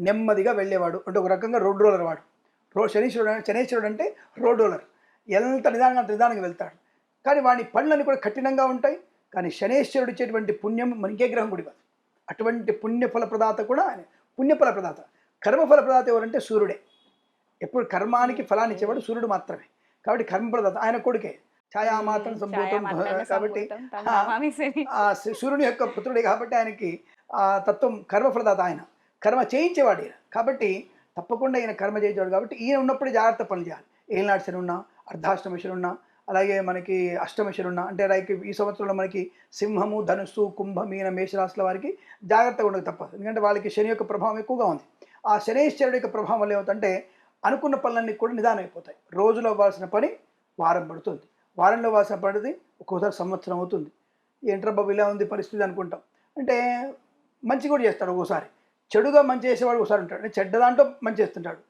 నెమ్మదిగా వెళ్ళేవాడు. అంటే ఒక రకంగా రోడ్ రోలర్ వాడు. రో శనీశ్వరుడు శనీశ్వరుడు అంటే రోడ్ రోలర్. ఎంత నిదానంగా అంత నిదానంగా వెళ్తాడు. కానీ వాడి పనులన్నీ కూడా కఠినంగా ఉంటాయి. కానీ శనేశ్వరుడు ఇచ్చేటువంటి పుణ్యం మనకే గ్రహం కూడా కాదు. అటువంటి పుణ్యఫల ప్రదాత కూడా ఆయన. పుణ్యఫల ప్రదాత. కర్మఫల ప్రదాత ఎవరంటే సూర్యుడే. ఎప్పుడు కర్మానికి ఫలాన్ని ఇచ్చేవాడు సూర్యుడు మాత్రమే. కాబట్టి కర్మప్రదాత ఆయన కొడుకే. ఛాయామాత్రం సంభూతం. కాబట్టి సూర్యుని యొక్క పుత్రుడే కాబట్టి ఆయనకి ఆ తత్వం కర్మఫలదాత ఆయన. కర్మ చేయించేవాడు ఈయన. కాబట్టి తప్పకుండా ఈయన కర్మ చేయించేవాడు. కాబట్టి ఈయన ఉన్నప్పుడు జాగ్రత్త పనులు చేయాలి. ఏనాడు శని ఉన్నా అర్ధాష్టమ శని ఉన్నా అలాగే మనకి అష్టమ శని ఉన్నా అంటే లైక్ ఈ సంవత్సరంలో మనకి సింహము ధనుస్సు కుంభ మీన మేషరాశుల వారికి జాగ్రత్తగా ఉండక తప్పదు. ఎందుకంటే వాళ్ళకి శని యొక్క ప్రభావం ఎక్కువగా ఉంది. ఆ శనేశ్వరుడి యొక్క ప్రభావం వల్ల ఏమవుతుంటే అనుకున్న పనులన్నీ కూడా నిదానం అయిపోతాయి రోజులో అవ్వాల్సిన పని వారం పడుతుంది. వారంలో అవ్వాల్సిన పనిది ఒక్కోసారి సంవత్సరం అవుతుంది. ఏంట్రా బాబు ఇలా ఉంది పరిస్థితి అనుకుంటాం. అంటే మంచి కూడా చేస్తాడు ఒక్కోసారి. చెడుగా మంచి చేసేవాడు ఒకసారి ఉంటాడు అంటే చెడ్డ దాంట్లో మంచి చేస్తుంటాడు